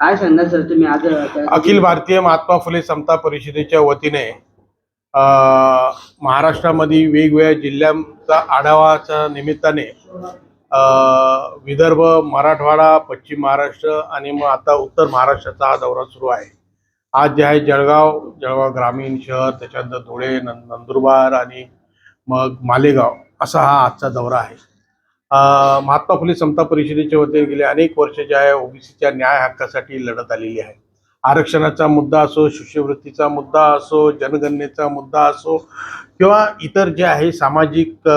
काय सांगणार सर तुम्ही आज अखिल भारतीय महात्मा फुले समता परिषदेच्या वतीने महाराष्ट्रामध्ये वेगवेगळ्या जिल्ह्यांचा आढावाच्या निमित्ताने अ, विदर्भ मराठवाडा पश्चिम महाराष्ट्र आणि मग आता उत्तर महाराष्ट्राचा हा दौरा सुरू आहे. आज जे आहे जळगाव जळगाव ग्रामीण शहर त्याच्यानंतर धुळे नं- नंदुरबार आणि मग मालेगाव असा हा आजचा दौरा आहे. महात्मा फुले समता परिषदेच्या वतीने गेले अनेक वर्ष जे आहे ओबीसीच्या न्याय हक्कासाठी लढत आलेली आहे. आरक्षणाचा मुद्दा असो शिष्यवृत्तीचा मुद्दा असो जनगणनेचा मुद्दा असो किंवा इतर जे आहे सामाजिक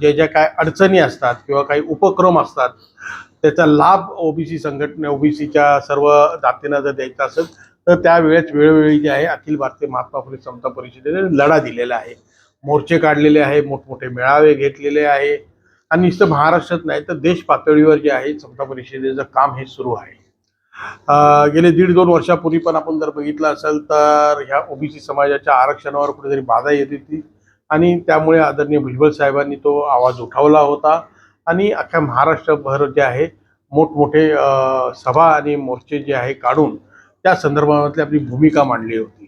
जे ज्या काय अडचणी असतात किंवा काही उपक्रम असतात त्याचा लाभ ओबीसी संघटने ओबीसीच्या सर्व जातींना जर द्यायचा असेल तर त्यावेळेस वेळोवेळी जे आहे अखिल भारतीय महात्मा फुले समता परिषदेने लढा दिलेला आहे. मोर्चे काढलेले आहे मोठमोठे मेळावे घेतलेले आहे. आणि नुसतं महाराष्ट्रात नाही तर देश पातळीवर जे आहे समता परिषदेचं काम हे सुरू आहे. गेले दीड दोन वर्षापूर्वी पण आपण जर बघितलं असेल तर ह्या ओबीसी समाजाच्या आरक्षणावर कुठेतरी बाधा येत होती. आणि त्यामुळे आदरणीय भुजबळ साहेबांनी तो आवाज उठवला होता. आणि अख्ख्या महाराष्ट्रभर जे आहे मोठमोठे सभा आणि मोर्चे जे आहे काढून त्या संदर्भातली आपली भूमिका मांडली होती.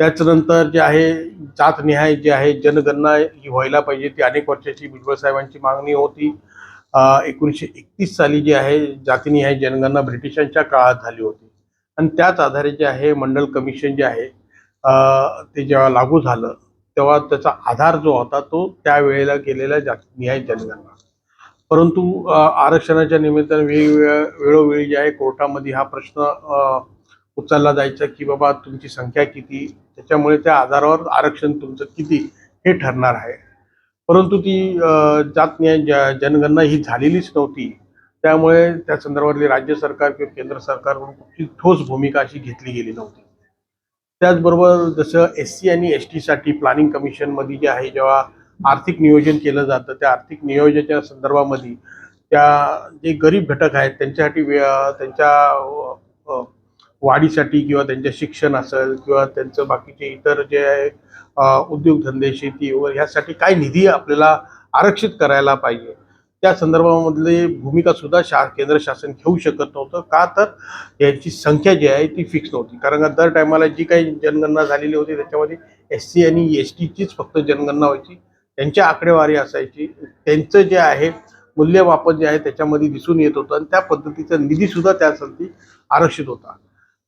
त्याच्यानंतर जे आहे जातनिहाय जे आहे जनगणना ही व्हायला पाहिजे. ती अनेक वर्षाची भुजबळ साहेबांची मागणी होती. एकोणीसशे एकतीस साली जी आहे जातीनिहाय जनगणना ब्रिटिशांच्या काळात झाली होती. आणि त्याच आधारे जे आहे मंडल कमिशन जे आहे ते जेव्हा लागू झालं तेव्हा त्याचा आधार जो होता तो त्यावेळेला केलेला जातीनिहाय जनगणना. परंतु आरक्षणाच्या निमित्ताने वेगवेगळ्या वेळोवेळी जे आहे कोर्टामध्ये हा प्रश्न उचलला जायचा की बाबा तुमची संख्या किती? त्याच्यामुळे त्या आधारावर आरक्षण तुमचं किती हे ठरणार आहे. परंतु ती जात न्याय जनगणना ही झालेलीच नव्हती. त्यामुळे त्या संदर्भातली राज्य सरकार किंवा केंद्र सरकारकडून कुठली ठोस भूमिका अशी घेतली गेली नव्हती. त्याचबरोबर जसं एस सी आणि एस टीसाठी प्लॅनिंग कमिशनमध्ये जे आहे जेव्हा आर्थिक नियोजन केलं जातं त्या आर्थिक नियोजनाच्या संदर्भामध्ये त्या जे गरीब घटक आहेत त्यांच्यासाठी त्यांच्या वाढीसाठी किंवा त्यांच्या शिक्षण असेल किंवा त्यांचं बाकीचे इतर जे आहे उद्योगधंदे शेती वगैरे ह्यासाठी काय निधी आपल्याला आरक्षित करायला पाहिजे? त्या संदर्भामधली भूमिका सुद्धा शा केंद्र शासन घेऊ शकत नव्हतं. का तर यांची संख्या जी आहे ती फिक्स नव्हती. कारण का दर टायमाला जी काही जनगणना झालेली होती त्याच्यामध्ये एस सी आणि एस टीचीच फक्त जनगणना व्हायची. त्यांच्या आकडेवारी असायची. त्यांचं जे आहे मूल्यमापन जे आहे त्याच्यामध्ये दिसून येत होतं. आणि त्या पद्धतीचा निधीसुद्धा त्यासाठी आरक्षित होता.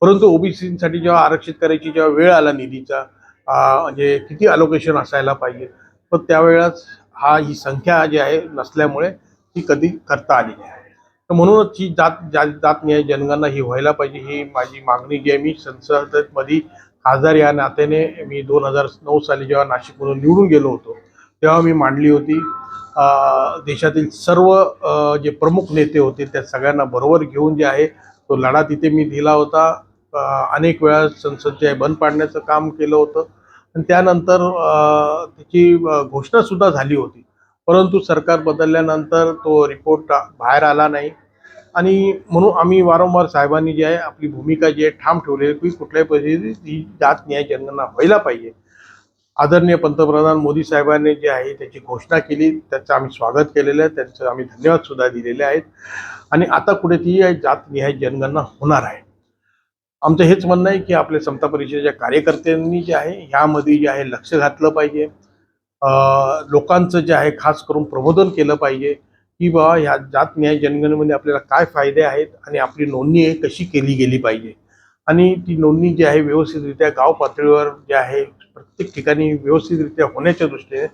परंतु ओबीसीसाठी जेव्हा आरक्षित करायची जेव्हा वेळ आला निधीचा म्हणजे किती अलोकेशन असायला पाहिजे पण त्यावेळेस हा ही संख्या जी आहे नसल्यामुळे ती कधी करता आली नाही. तर म्हणूनच ही जात जा जात न्याय जनगणना ही व्हायला पाहिजे ही माझी मागणी जी आहे मी संसदेमध्ये खासदार या नात्याने मी दोन हजार नऊ साली जेव्हा नाशिकमधून निवडून गेलो होतो तेव्हा मी मांडली होती देशातील सर्व जे प्रमुख नेते होते त्या सगळ्यांना बरोबर घेऊन जे आहे तो लढा तिथे मी दिला होता. अनेक वेळा संसद जे आहे बंद पाडण्याचं काम केलं होतं. आणि त्यानंतर त्याची घोषणासुद्धा झाली होती. परंतु सरकार बदलल्यानंतर तो रिपोर्ट बाहेर आला नाही. आणि म्हणून आम्ही वारंवार साहेबांनी जी आहे आपली भूमिका जी आहे ठाम ठेवलेली की कुठल्याही परिस्थितीत ही जात न्याय जनगणना व्हायला पाहिजे. आदरणीय पंतप्रधान मोदी साहेबांनी जे आहे त्याची घोषणा केली. त्याचं आम्ही स्वागत केलेलं आहे. त्यांचं आम्ही धन्यवाद सुद्धा दिलेले आहेत. आणि आता कुठे ती जात निहाय जनगणना होणार आहे. आमचं हेच म्हणणं आहे की आपल्या समता परिषदेच्या कार्यकर्त्यांनी जे आहे ह्यामध्ये जे आहे लक्ष घातलं पाहिजे. लोकांचं जे आहे खास करून प्रबोधन केलं पाहिजे की बाबा ह्या जात न्याय जनगणनेमध्ये आपल्याला काय फायदे आहेत आणि आपली नोंदणी आहे कशी केली गेली पाहिजे. आणि ती नोंदणी जी आहे व्यवस्थितरित्या गाव पातळीवर जे आहे प्रत्येक ठिकाणी व्यवस्थितरित्या होण्याच्या दृष्टीने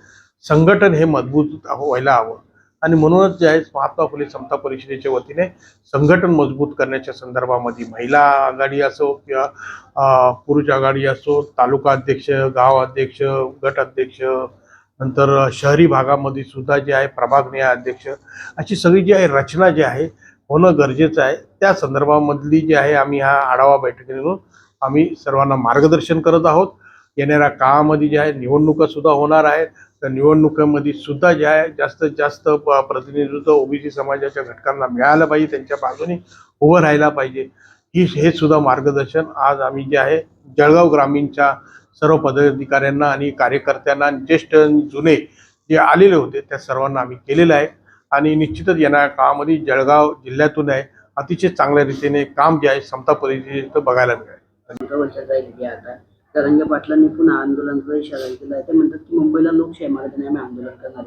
संघटन हे मजबूत व्हायला हवं. आणि म्हणूनच जे आहे महात्मा फुले समता परिषदेच्या वतीने संघटन मजबूत करण्याच्या संदर्भामध्ये महिला आघाडी असो किंवा पुरुष आघाडी असो तालुका अध्यक्ष गाव अध्यक्ष गट अध्यक्ष नंतर शहरी भागामध्ये सुद्धा जे आहे प्रभाग अध्यक्ष अशी सगळी जी आहे रचना जी आहे होणं गरजेचं आहे. त्या संदर्भामधली जी आहे आम्ही हा आढावा बैठकीतून आम्ही सर्वांना मार्गदर्शन करत आहोत. येणाऱ्या काळामध्ये जे आहे निवडणुका सुद्धा होणार आहेत. तर निवडणुकांमध्ये सुद्धा जे आहे जास्तीत जास्त प्रतिनिधित्व ओबीसी समाजाच्या घटकांना मिळालं पाहिजे त्यांच्या बाजूने उभं राहायला पाहिजे. ही हे सुद्धा मार्गदर्शन आज आम्ही जे आहे जळगाव ग्रामीणच्या सर्व पदाधिकाऱ्यांना आणि कार्यकर्त्यांना ज्येष्ठ जुने जे आलेले होते त्या सर्वांना आम्ही केलेलं आहे. आणि निश्चितच येणाऱ्या काळामध्ये जळगाव जिल्ह्यातून आहे अतिशय चांगल्या रीतीने काम जे आहे समता परिस्थिती बघायला मिळेल. पंधरा तरंगे पाटलांनी पुन्हा आंदोलनाचा इशारा दिला आहे. ते म्हणतात की मुंबईला लोकशाही मार्गाने आम्ही आंदोलन करणार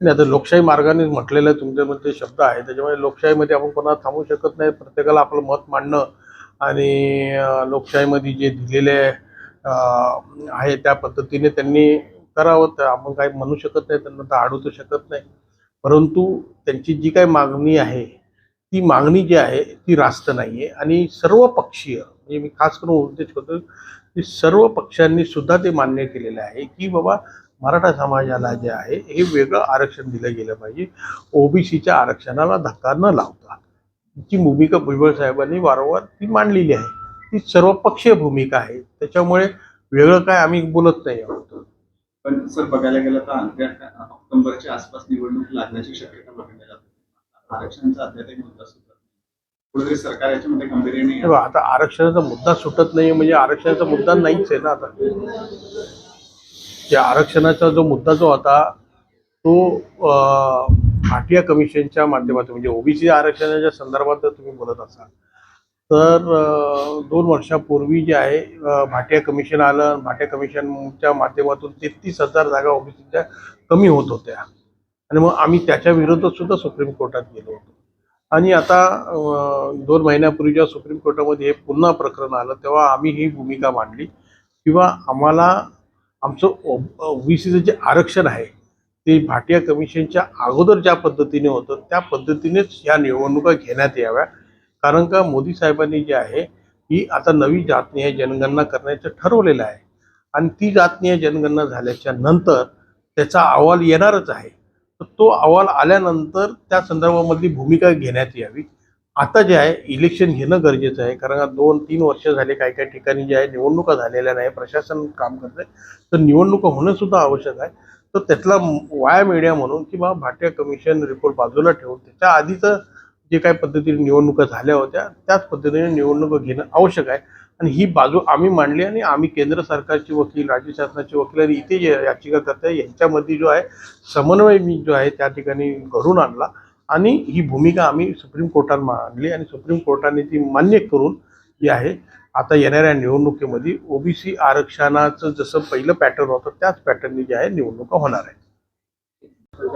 नाही आता लोकशाही मार्गाने म्हटलेलं तुमच्यामध्ये शब्द आहे. त्याच्यामुळे लोकशाहीमध्ये आपण कोणाला थांबू शकत नाही. प्रत्येकाला आपलं मत मांडणं आणि लोकशाहीमध्ये जे दिलेले आहे त्या पद्धतीने त्यांनी करावं. तर आपण काही म्हणू शकत नाही त्यांना तर आडू तर शकत नाही. परंतु त्यांची जी काही मागणी आहे ती मागणी जी आहे ती रास्त नाही आहे आणि सर्व पक्षीय म्हणजे मी खास करून उद्देश करतो की सर्व पक्षांनी सुद्धा ते मान्य केलेलं आहे की बाबा मराठा समाजाला जे आहे हे वेगळं आरक्षण दिलं गेलं पाहिजे. ओबीसीच्या आरक्षणाला धक्का न लावता. जी भूमिका भुजबळ साहेबांनी वारंवार ती मांडलेली आहे. ती सर्वपक्षीय भूमिका आहे. त्याच्यामुळे वेगळं काय आम्ही बोलत नाही आहोत. पण सर बघायला गेलं तर ऑक्टोबरच्या आसपास निवडणूक लागण्याची शक्यता बघितली आरक्षणाचा मुद्दा कुठेतरी सरकार याच्यामध्ये गांभीर्याने आता आरक्षणाचा मुद्दा सुटत नाही म्हणजे आरक्षणाचा मुद्दा नाहीच आहे ना आता. त्या आरक्षणाचा जो मुद्दा जो होता तो भाटिया कमिशनच्या माध्यमातून म्हणजे ओबीसी आरक्षणाच्या संदर्भात जर तुम्ही बोलत असाल तर दोन वर्षापूर्वी जे आहे भाटिया कमिशन आलं भाटिया कमिशनच्या माध्यमातून तेहतीस हजार जागा ओबीसीच्या कमी होत होत्या. आणि मग आम्ही त्याच्या विरोधात सुद्धा सुप्रीम कोर्टात गेलो होतो. आणि आता दोन महिन्यापूर्वी जेव्हा सुप्रीम कोर्टामध्ये हे पुन्हा प्रकरण आलं तेव्हा आम्ही ही भूमिका मांडली. किंवा आम्हाला आमचं ओबीसीचं जे आरक्षण आहे ते भाटिया कमिशनच्या अगोदर ज्या पद्धतीने होतं त्या पद्धतीनेच या निवडणुका घेण्यात याव्या. कारण का मोदी साहेबांनी जे आहे ही आता नवी जातनीय जनगणना करण्याचं ठरवलेलं आहे. आणि ती जातनीय जनगणना झाल्याच्यानंतर त्याचा अहवाल येणारच आहे. तर तो अहवाल आल्यानंतर त्या संदर्भामधली भूमिका घेण्यात यावी. आता जे आहे इलेक्शन घेणं गरजेचं आहे. कारण दोन तीन वर्ष झाले काही काही ठिकाणी जे आहे निवडणुका झालेल्या नाही. प्रशासन काम करत आहे. तर निवडणुका होणं सुद्धा आवश्यक आहे. तर त्यातला वाया मीडिया म्हणून किंवा भाटिया कमिशन रिपोर्ट बाजूला ठेवून त्याच्या आधीचं जे काही पद्धतीने निवडणुका झाल्या होत्या त्याच पद्धतीने निवडणुका घेणं आवश्यक आहे. आणि ही बाजू आम्ही मांडली आणि आम्ही केंद्र सरकारचे वकील राज्य शासनाचे वकील आणि इथे जे याचिका यांच्यामध्ये जो आहे समन्वय मी जो आहे त्या ठिकाणी घडून आणला. आणि ही भूमिका आम्ही सुप्रीम कोर्टात मांडली आणि सुप्रीम कोर्टाने ती मान्य करून जी आहे. आता येणाऱ्या निवडणुकीमध्ये ओबीसी आरक्षणाचं जसं पहिलं पॅटर्न होतं त्याच पॅटर्नने जे आहे निवडणुका होणार आहे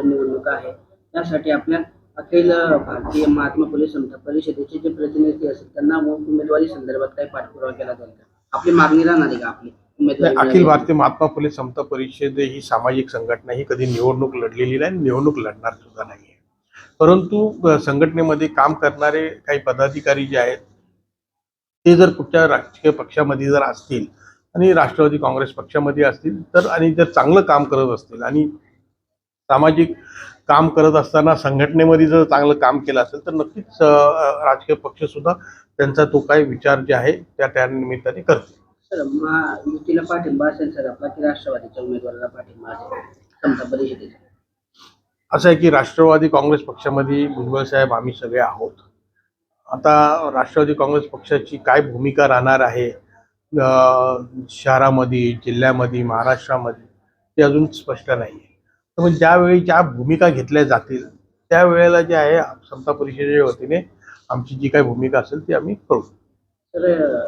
निवडणुका आहे त्यासाठी आपल्या अखिल भारतीय महात्मा फुले समता परिषदेचे जे प्रतिनिधी असतील त्यांना उमेदवारी संदर्भात काही पाठपुरावा केला जाईल का? आपली मागणी राहणार आहे का आपली? उमेदवारी अखिल? भारतीय महात्मा फुले समता परिषद ही सामाजिक संघटना ही कधी निवडणूक लढलेली नाही निवडणूक लढणार सुद्धा नाही परंतु संघटनेमध्ये काम करणारे काही पदाधिकारी जे आहेत ते जर कुठच्या राजकीय पक्षामध्ये जर असतील आणि राष्ट्रवादी काँग्रेस पक्षामध्ये असतील तर आणि जर चांगलं काम करत असतील आणि सामाजिक काम करत असताना संघटनेमध्ये जर चांगलं काम केलं असेल तर नक्कीच राजकीय पक्ष सुद्धा त्यांचा तो काही विचार जे आहे त्या त्या निमित्ताने करतील. सर युतीला पाठिंबा असेल सर आपला की राष्ट्रवादीच्या उमेदवाराला पाठिंबा असेल? परिषदेचा. असं आहे की राष्ट्रवादी काँग्रेस पक्षामध्ये भुजबळ साहेब आम्ही सगळे आहोत. आता राष्ट्रवादी काँग्रेस पक्षाची काय भूमिका राहणार आहे शहरामध्ये जिल्ह्यामध्ये महाराष्ट्रामध्ये ते अजून स्पष्ट नाही आहे तर मग ज्यावेळी ज्या भूमिका घेतल्या जातील त्यावेळेला जे आहे समता परिषदेच्या वतीने आमची जी काही भूमिका असेल ती आम्ही करू. तर